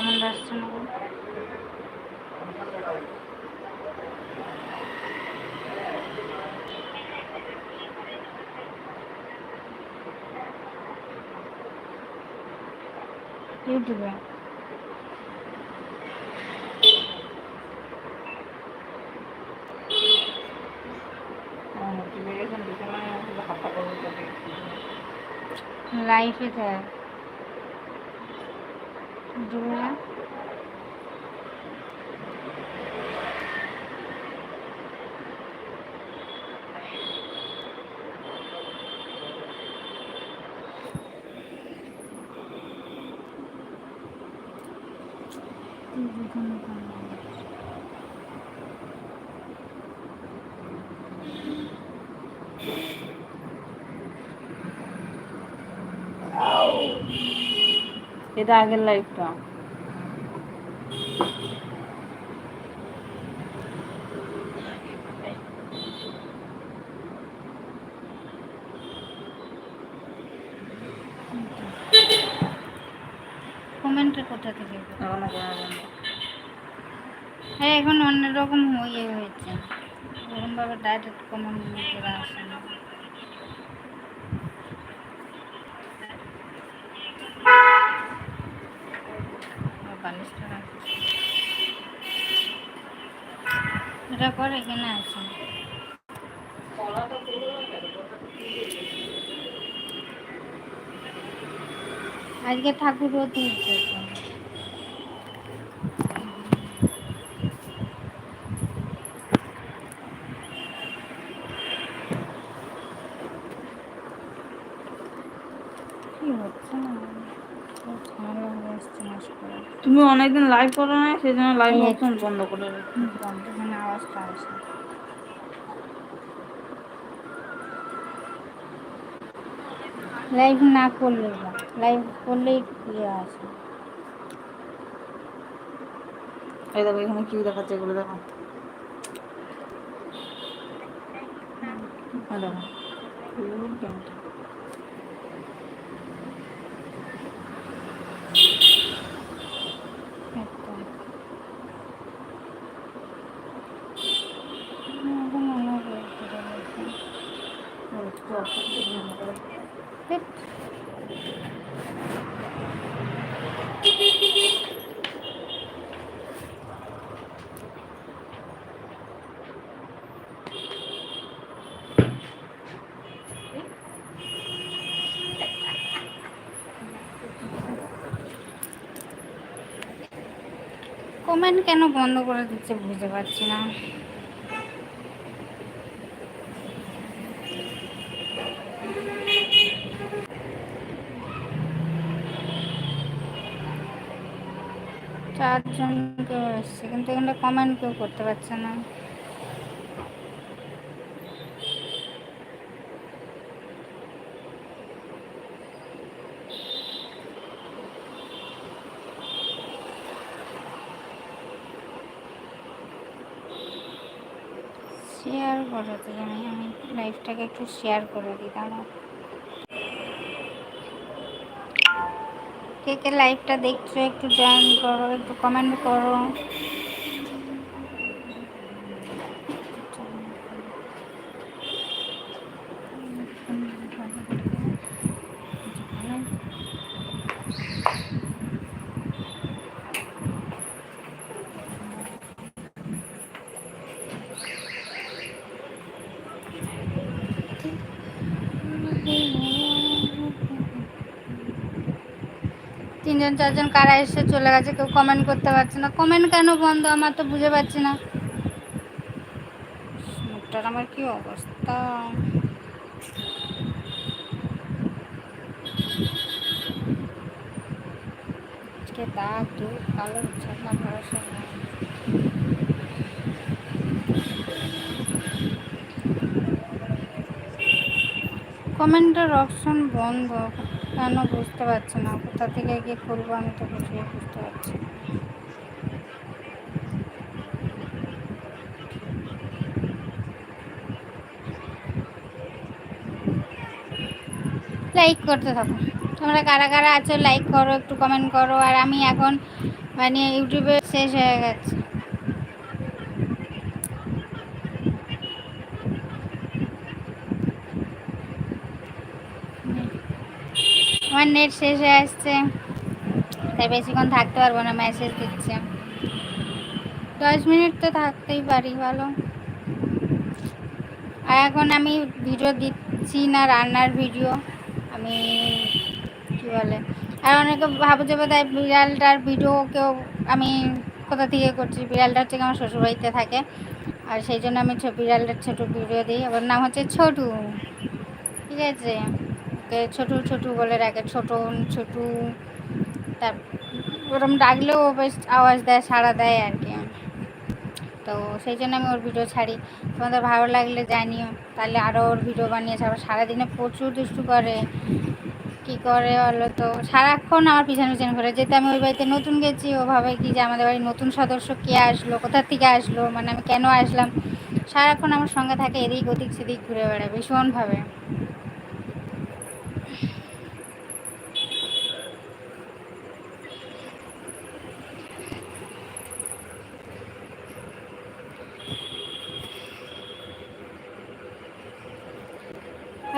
Comment আসছে না। ইউটিউবে। নোটিফিকেশন দিতে মানে শুধু হাতটা করে যাবে লাইফে দেয় ইউটিউবে না? এটা আগের লাইফটা। কমেন্টটা কোথা থেকে গো? এখনও কোনো দিন হ্যাঁ হয়ে হয়েছে। এরকমভাবে ডাইরেক্ট কমেন্ট করে আসে না ও বালিশটা রাখছি। এটা করে এখানে আছে আজকে ঠাকুর তো। কি হচ্ছে না খুব ঝামেলা হয়ে আসছে মাস করে তুমি অনেকদিন লাইভ করো না সেই জন্য লাইভ এই অপশন বন্ধ করে রেখেছো। আওয়াজটা আসে। লাইভ না করলে লাইভ করলেই ইয়ে আসে। এই দেখো এখানে কি দেখাচ্ছে এগুলো দেখো। দেখো খুব দামটা। একদম এখন অনেক ইয়ে করে রয়েছে। ওর একটু অসুবিধা মনে করো। ধ্যাৎ। কমেন্ট কেন বন্ধ করে দিচ্ছে বুঝতে পারছি না। চারজন কেউ এসছে, কিন্তু এখানে কমেন্ট কেউ করতে পারছে না। শেয়ার করো জানি, আমি লাইফটাকে একটু শেয়ার করে দাঁড়াও কে কে লাইভটা দেখছ একটু জয়েন করো, একটু কমেন্ট করো। তিনজন, চারজন, কারা এসে চলে গেছে, কেউ কমেন্ট করতে পারছে না। কমেন্ট কেন বন্ধ? আমার তো বুঝে পাচ্ছি না। মুখটার আমার কি অবস্থা? দুধ কালো। কমেন্টের অপশন বন্ধ। কেন বুঝতে পারছি না। কোথা থেকে গিয়ে খুলবো আমি তো বুঝিয়ে বুঝতে পারছি না। লাইক করতে থাকো। তোমরা কারা কারা আছো লাইক করো, একটু কমেন্ট করো। আর আমি এখন মানে ইউটিউবে শেষ হয়ে গেছে। আমার নেট শেষ হয়ে আসছে। তাই বেশিক্ষণ থাকতে পারব না মেসেজ দিচ্ছে। দশ মিনিট তো থাকতেই পারি, ভালো। আর এখন আমি ভিডিও দিচ্ছি না, রান্নার ভিডিও আমি, কী বলে? আর অনেকে ভাবো যে বোধ বিড়ালটার ভিডিও কেউ, আমি কোথা থেকে করছি? বিড়ালটা হচ্ছে আমার শ্বশুরবাড়িতে থাকে। আর সেই জন্য আমি বিড়ালটার ছোটো ভিডিও দিই। ওর নাম হচ্ছে ছোটু। ঠিক আছে? ওকে ছোটু ছোটু বলে রাখে ছোট, ছোটু। তার ওরম ডাকলেও বেশ আওয়াজ দেয়, সাড়া দেয় আর কি। তো সেই জন্য আমি ওর ভিডিও ছাড়ি। তোমাদের ভালো লাগলে জানিও। তাহলে আরও ওর ভিডিও বানিয়ে ছাড়বো সারাদিনে প্রচুর দুষ্টু করে। কি করে বলো তো? সারাক্ষণ আমার পিছনে পিছনে ঘুরে। যেতে আমি ওই বাড়িতে নতুন গেছি, ও ভাবে কি যে আমাদের বাড়ির নতুন সদস্য কে আসলো কোথা থেকে আসলো মানে আমি কেন আসলাম? সারাক্ষণ আমার সঙ্গে থাকে, এদিক ওদিক, সেদিক ঘুরে বেড়ায় ভীষণভাবে।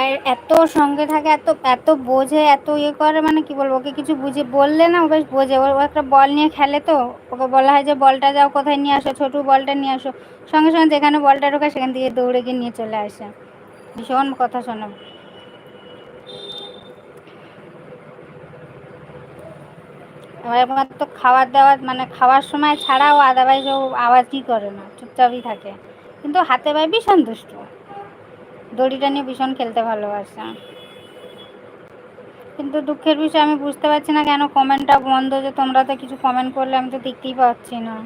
আর এত সঙ্গে থাকে, এত এত বোঝে, এত ইয়ে করে মানে কি বলব, ওকে কিছু বুঝে বললে না, ও বেশ বোঝে। ও ও একটা বল নিয়ে খেলে তো, ওকে বলা হয় যে, বলটা যাও, কোথায় নিয়ে আসো? ছোটু, বলটা নিয়ে আসো। সঙ্গে সঙ্গে যেখানে বলটা ঢোকায় সেখান থেকে দৌড়ে গিয়ে নিয়ে চলে আসে। ভীষণ কথা শোনো। তো খাবার দাবার মানে খাওয়ার সময় ছাড়াও আদারওয়াইজ ও আওয়াজই করে না, চুপচাপই থাকে। কিন্তু হাতে পায় ভীষণ দড়িটা নিয়ে ভীষণ খেলতে ভালোবাসে। কিন্তু দুঃখের বিষয়, আমি বুঝতে পারছি না কেন কমেন্টটা বন্ধ, যে তোমরা তো কিছু কমেন্ট করলে আমি তো দেখতেই পাচ্ছি না।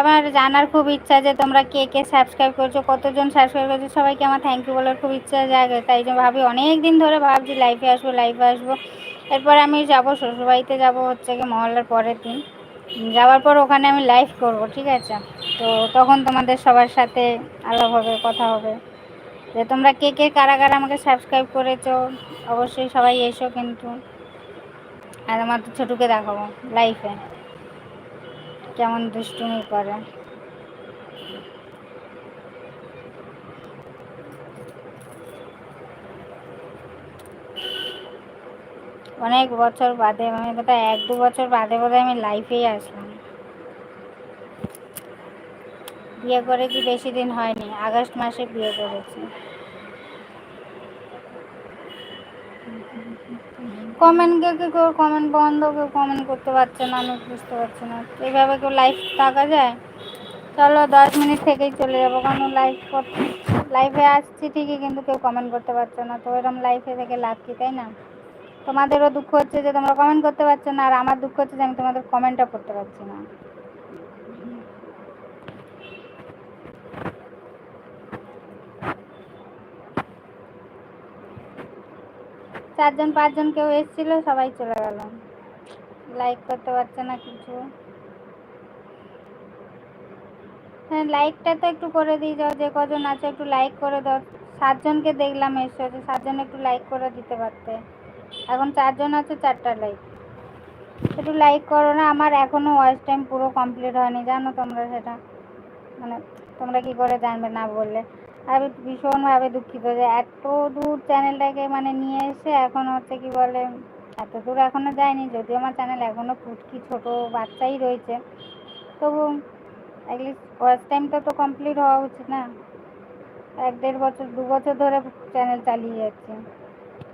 আমার জানার খুব ইচ্ছা যে তোমরা কে কে সাবস্ক্রাইব করছ, কতজন সাবস্ক্রাইব করছ, সবাইকে আমার থ্যাংক ইউ বলার খুব ইচ্ছা জাগে। তাই জন্য ভাবি অনেক দিন ধরে ভাবছি লাইফে আসব লাইফে আসব। এরপরে আমি যাব, শ্বশুরবাড়িতে যাব হচ্ছে কি মহল্লার পরের দিন। যাওয়ার পর ওখানে আমি লাইভ করব, ঠিক আছে? তো তখন তোমাদের সবার সাথে আলাপ হবে, কথা হবে। যে তোমরা কে কে কারা কারা আমাকে সাবস্ক্রাইব করেছ, অবশ্যই সবাই এসো কিন্তু। আর আমার ছোটুকে দেখাবো লাইফে কেমন দুষ্টুমি করে। অনেক বছর বাদে মানে বোধহয় এক দু বছর বাদে বোধহয় আমি লাইফেই আসলাম। বিয়ে করেছি বেশি দিন হয়নি? আগস্ট মাসে বিয়ে করেছি। কমেন্ট কেউ কেউ কমেন্ট বন্ধ, কেউ কমেন্ট করতে পারছে না, আমি বুঝতে পারছি না। এইভাবে কেউ লাইফ থাকা যায়? চলো, দশ মিনিট থেকেই চলে যাব, কারণ লাইফ লাইফে আসছি ঠিকই, কিন্তু কেউ কমেন্ট করতে পারছে না। তো এরকম লাইফে থেকে লাভ কি, তাই না? তোমাদেরও দুঃখ হচ্ছে যে তোমরা কমেন্ট করতে পারছ না, আর আমার দুঃখ হচ্ছে যে আমি তোমাদের কমেন্টও করতে পারছি না। চারজন, পাঁচজন কেউ এসেছিল, সবাই চলে গেল। লাইক করতে পারছে না কিছু। হ্যাঁ লাইকটা তো একটু করে দিয়ে যাও, যে কজন আছে একটু লাইক করে দাও। সাতজনকে দেখলাম এসছো যে সাতজন একটু লাইক করে দিতে পারতে। এখন চারজন আছে, চারটা লাইক একটু লাইক করো না, আমার এখনও ওয়াচ টাইম পুরো কমপ্লিট হয়নি, জানো তোমরা সেটা? মানে তোমরা কি করে জানবে না বললে? আমি ভীষণভাবে দুঃখিত যে এত দূর চ্যানেলটাকে মানে নিয়ে এসে এখন হচ্ছে কি বলে, এত দূর এখনও যায়নি, যদিও আমার চ্যানেল এখনও ফুটকি ছোট বাচ্চাই রয়েছে। তবু অ্যাটলিস্ট ওয়াচ টাইমটা তো কমপ্লিট হওয়া উচিত না। এক দেড় বছর, দু বছর ধরে চ্যানেল চালিয়ে যাচ্ছি।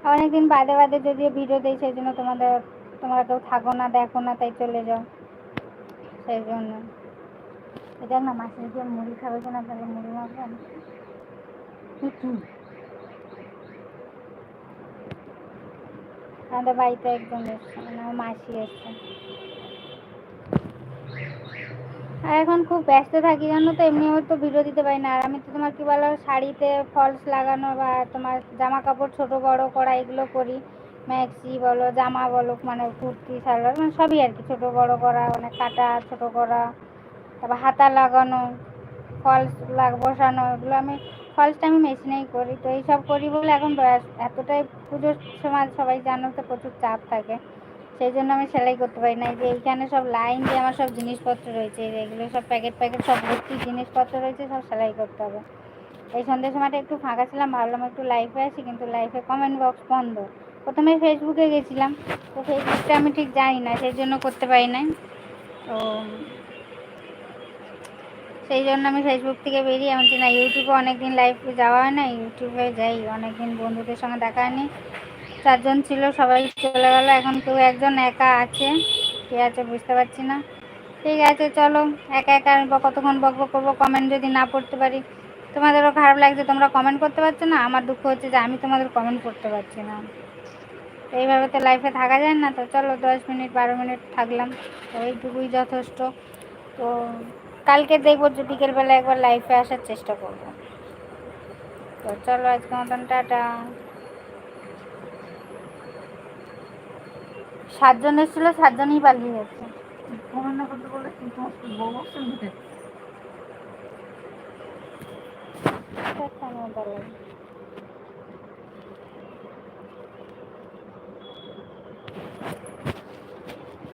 অনেকদিন বাদে বাদে যদি ভিডিও দিই সেই জন্য তোমাদের, তোমরা কেউ থাকো না, দেখো না, তাই চলে যাও। সেই জন্য এটা না মাসে দিয়ে মুড়ি খাবে কিনা তাহলে মুড়ি মাখবেন আমাদের বাড়িতে একদম এসছে মানে আমার মাসি এসছে। আর এখন খুব ব্যস্ত থাকি জানো তো এমনি আমি তো ভিডিও দিতে পারি না। আর আমি তো তোমার কি বলো, শাড়িতে ফলস লাগানো বা তোমার জামা কাপড় ছোট, বড় করা, এগুলো করি। ম্যাক্সি বলো, জামা বলো মানে কুর্তি, সালোয়ার মানে সবই আর কি। ছোট, বড় করা মানে কাটা, ছোট করা, তারপর হাতা লাগানো ফলস লাগ, বসানো, এগুলো আমি ফলসটা আমি মেশিনেই করি। তো এইসব করি বলে এখন এতটাই পুজোর সময় সবাই জানো তো প্রচুর চাপ থাকে। সেই জন্য আমি সেলাই করতে পারি না যে এইখানে সব লাইন দিয়ে আমার সব জিনিসপত্র রয়েছে এগুলো সব প্যাকেট প্যাকেট সব ভর্তি জিনিসপত্র রয়েছে, সব সেলাই করতে হবে। এই সন্ধ্যের সময়টা একটু ফাঁকা ছিলাম, ভাবলাম একটু লাইফে আসি, কিন্তু লাইফে কমেন্ট বক্স বন্ধ। প্রথমে ফেসবুকে গেছিলাম, তো ফেসবুকটা আমি ঠিক জানি না, সেই জন্য করতে পারি নাই। তো সেই জন্য আমি ফেসবুক থেকে বেরিয়ে, এমনকি না ইউটিউবে অনেকদিন লাইভে যাওয়া হয় না ইউটিউবে যাই, অনেকদিন বন্ধুদের সঙ্গে দেখা হয়নি। চারজন ছিল, সবাই চলে গেল। এখন কেউ একজন একা আছে, কে আছে বুঝতে পারছি না। ঠিক আছে, চলো। একা একা আমি কতক্ষণ বকবো করব কমেন্ট যদি না পড়তে পারি। তোমাদেরও খারাপ লাগছে, তোমরা কমেন্ট করতে পারছ না? আমার দুঃখ হচ্ছে যে আমি তোমাদের কমেন্ট করতে পারছি না। এইভাবে তো লাইফে থাকা যায় না, তো চলো দশ মিনিট, বারো মিনিট থাকলাম। তো এইটুকুই যথেষ্ট। তো কালকে দেখব যে বিকেলবেলা একবার লাইফে আসার চেষ্টা করব। তো চলো আজকে মতন, টাটা। সাতজন এসেছিল সাতজনই পালিয়ে গেছে। কমেন্ট না করতে বলে বকছে